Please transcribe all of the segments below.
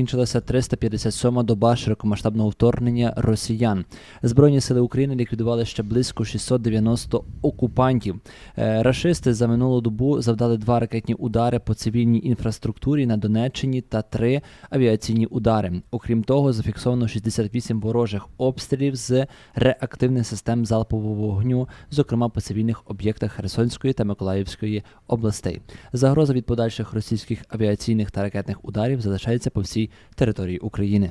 закінчилася 357-ма доба широкомасштабного вторгнення росіян. Збройні сили України ліквідували ще близько 690 окупантів. Е, Рашисти за минулу добу завдали два ракетні удари по цивільній інфраструктурі на Донеччині та три авіаційні удари. Окрім того, зафіксовано 68 ворожих обстрілів з реактивних систем залпового вогню, зокрема по цивільних об'єктах Херсонської та Миколаївської областей. Загроза від подальших російських авіаційних та ракетних ударів залишається по всій території України.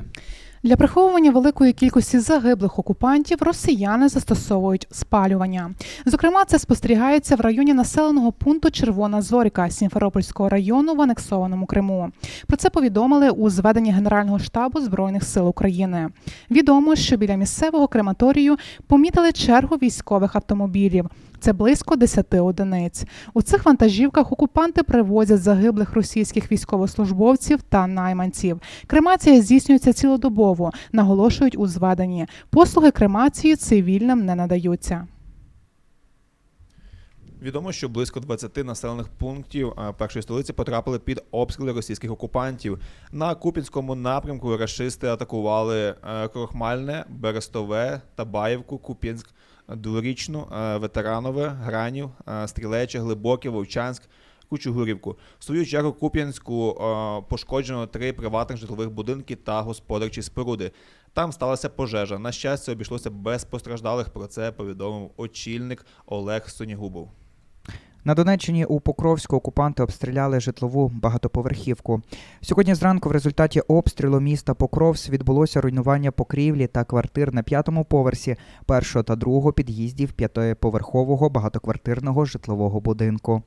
Для приховування великої кількості загиблих окупантів росіяни застосовують спалювання. Зокрема, це спостерігається в районі населеного пункту Червона Зорька Сімферопольського району в анексованому Криму. Про це повідомили у зведенні Генерального штабу Збройних сил України. Відомо, що біля місцевого крематорію помітили чергу військових автомобілів. Це близько 10 одиниць. У цих вантажівках окупанти привозять загиблих російських військовослужбовців та найманців. Кремація здійснюється цілодобово, наголошують у зведенні. Послуги кремації цивільним не надаються. Відомо, що близько 20 населених пунктів першої столиці потрапили під обстріли російських окупантів. На Купінському напрямку рашисти атакували е, Крохмальне, Берестове, Табаєвку, Куп'янськ, Дворічну, е, Ветеранове, Гранів, е, Стрілече, Глибоке, Вовчанськ. Кучугурівку. В свою чергу Куп'янську е, пошкоджено три приватних житлових будинки та господарчі споруди. Там сталася пожежа. На щастя, обійшлося без постраждалих. Про це повідомив очільник Олег Сонігубов. На Донеччині у Покровську окупанти обстріляли житлову багатоповерхівку. Сьогодні зранку в результаті обстрілу міста Покровськ відбулося руйнування покрівлі та квартир на п'ятому поверсі першого та другого під'їздів п'ятиповерхового багатоквартирного житлового будинку.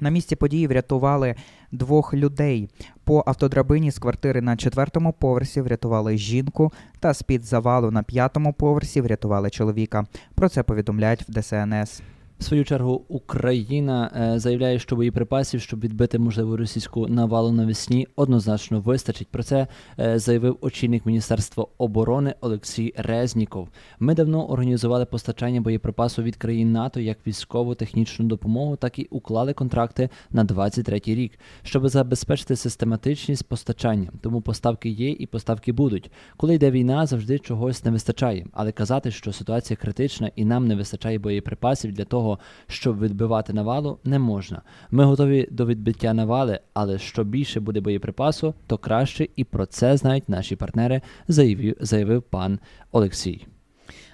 На місці події врятували двох людей. По автодрабині з квартири на четвертому поверсі врятували жінку, та з-під завалу на п'ятому поверсі врятували чоловіка. Про це повідомляють в ДСНС. В свою чергу Україна е, заявляє, що боєприпасів, щоб відбити можливу російську навалу навесні, однозначно вистачить. Про це е, заявив очільник Міністерства оборони Олексій Резніков. Ми давно організували постачання боєприпасу від країн НАТО як військову технічну допомогу, так і уклали контракти на 23-й рік, щоб забезпечити систематичність постачання. Тому поставки є і поставки будуть. Коли йде війна, завжди чогось не вистачає. Але казати, що ситуація критична і нам не вистачає боєприпасів для того, щоб відбивати навалу, не можна. Ми готові до відбиття навали, але що більше буде боєприпасу, то краще, і про це знають наші партнери, заявив, заявив пан Олексій.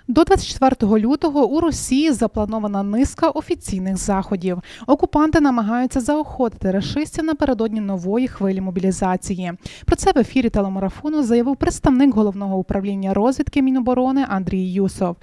До 24 лютого у Росії запланована низка офіційних заходів. Окупанти намагаються заохотити рашистів напередодні нової хвилі мобілізації. Про це в ефірі телемарафону заявив представник головного управління розвідки Міноборони Андрій Юсов.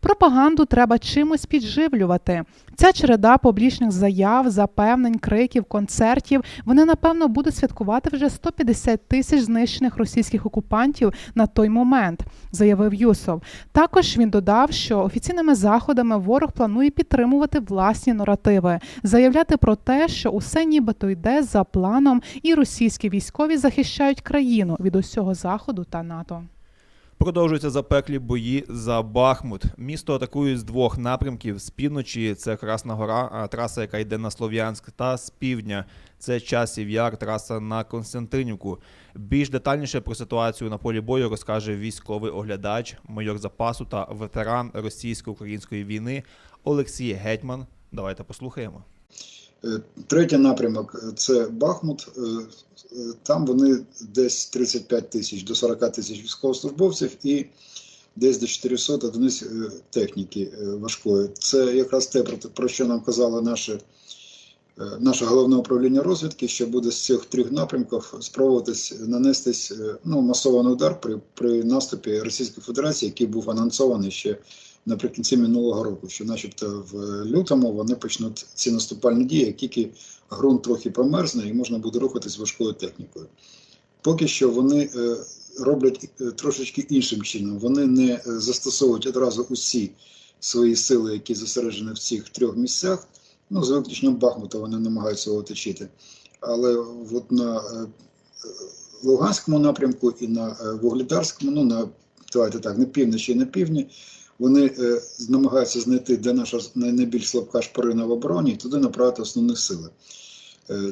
Пропаганду треба чимось підживлювати. Ця череда публічних заяв, запевнень, криків, концертів. Вони напевно будуть святкувати вже 150 тисяч знищених російських окупантів на той момент, заявив Юсов. Також він додав, що офіційними заходами ворог планує підтримувати власні наративи, заявляти про те, що усе нібито йде за планом, і російські військові захищають країну від усього заходу та НАТО. Продовжуються запеклі бої за Бахмут. Місто атакують з двох напрямків: з півночі це Красна Гора, траса, яка йде на Слов'янськ, та з півдня це часів яр, траса на Константинівку. Більш детальніше про ситуацію на полі бою розкаже військовий оглядач, майор запасу та ветеран російсько-української війни Олексій Гетьман. Давайте послухаємо. Е, Третій напрямок це Бахмут. Е, е, Там вони десь 35 тисяч до 40 тисяч військовослужбовців і десь до 400 одиниць техніки важкої. Це якраз те, про, що нам казало наше, е, наше головне управління розвідки, що буде з цих трьох напрямків спробуватись нанестись е, ну, масований удар при, при наступі Російської Федерації, який був анонсований ще наприкінці минулого року, що начебто в лютому вони почнуть ці наступальні дії, як тільки ґрунт трохи промерзне і можна буде рухатись важкою технікою. Поки що вони е, роблять е, трошечки іншим чином. Вони не е, застосовують одразу усі свої сили, які зосереджені в цих трьох місцях. Ну, за виключенням Бахмута вони намагаються його оточити. Але от на е, е, Луганському напрямку і на е, Вугледарському, ну на давайте так, на півночі і на півдні, вони намагаються знайти, де наша найбільш слабка шпарина в обороні, і туди направити основні сили.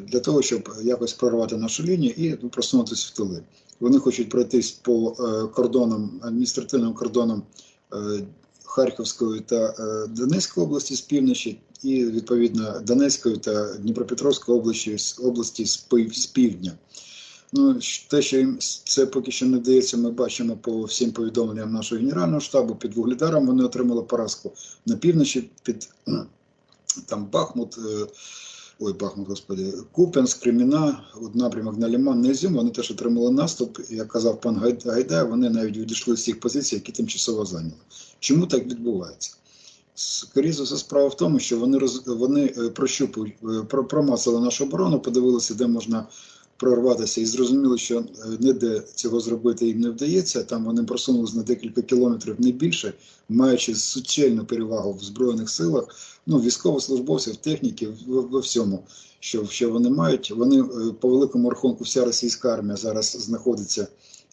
Для того, щоб якось прорвати нашу лінію і ну, просунутися в тили. Вони хочуть пройтись по кордонам, адміністративним кордонам Харківської та е, Донецької області з півночі, і відповідно Донецької та Дніпропетровської області, області з півдня. Ну, те, що їм це поки що не вдається, ми бачимо по всім повідомленням нашого генерального штабу. Під Вугледаром вони отримали поразку на півночі під там Бахмут. Ой, Бахмут, господи, Куп'янськ, Креміна, от напрямок на Ліман, на Ізюм, вони теж отримали наступ. Як казав пан Гайдай, вони навіть відійшли з тих позицій, які тимчасово зайняли. Чому так відбувається? Скоріше все, справа в тому, що вони роз, вони е, прощупують, е, промацали нашу оборону, подивилися, де можна прорватися, і зрозуміли, що е, ніде цього зробити їм не вдається. Там вони просунулися на декілька кілометрів не більше, маючи суттєвну перевагу в збройних силах, ну військовослужбовців, техніків, во, во всьому, що, що вони мають. Вони е, по великому рахунку, вся російська армія зараз знаходиться,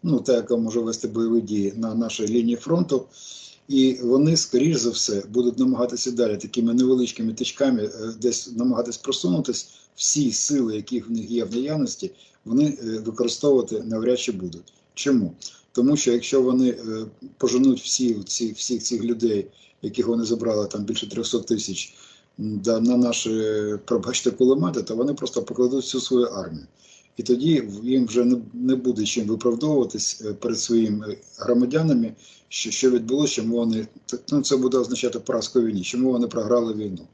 ну та яка може вести бойові дії на нашій лінії фронту. І вони, скоріш за все, будуть намагатися далі такими невеличкими тичками е, десь намагатись просунутись. Всі сили, які в них є в наявності, вони е, використовувати навряд чи будуть. Чому? Тому що якщо вони е, поженуть всі ці, всіх цих людей, яких вони забрали там більше 300 тисяч, на наші, пробачте, кулемети, то вони просто покладуть всю свою армію. І тоді їм вже не, буде чим виправдовуватись е, перед своїми громадянами, що, що відбулося, чому вони ну, це буде означати поразку війні, чому вони програли війну.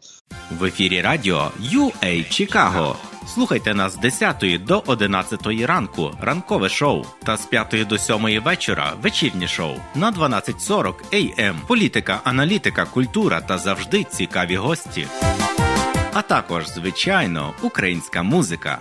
В ефірі радіо UA Чикаго. Слухайте нас з 10 до 11 ранку, ранкове шоу, та з 5 до 7 вечора вечірнє шоу на 12.40 AM. Політика, аналітика, культура та завжди цікаві гості. А також, звичайно, українська музика.